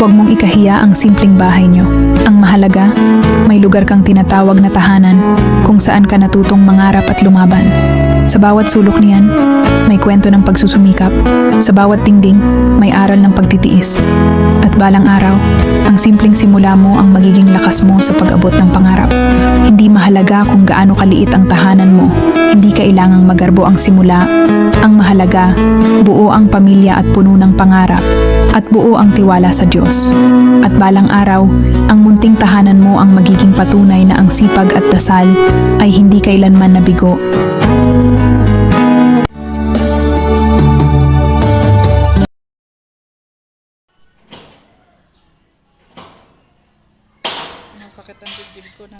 Huwag mong ikahiya ang simpleng bahay nyo. Ang mahalaga, may lugar kang tinatawag na tahanan kung saan ka natutong mangarap at lumaban. Sa bawat sulok niyan, may kwento ng pagsusumikap. Sa bawat dingding, may aral ng pagtitiis. At balang araw, ang simpleng simula mo ang magiging lakas mo sa pag-abot ng pangarap. Hindi mahalaga kung gaano kaliit ang tahanan mo. Hindi kailangang magarbo ang simula. Ang mahalaga, buo ang pamilya at puno ng pangarap at buo ang tiwala sa Diyos. At balang araw, ang munting tahanan mo ang magiging patunay na ang sipag at dasal ay hindi kailanman nabigo masakit ang dibdib ko na.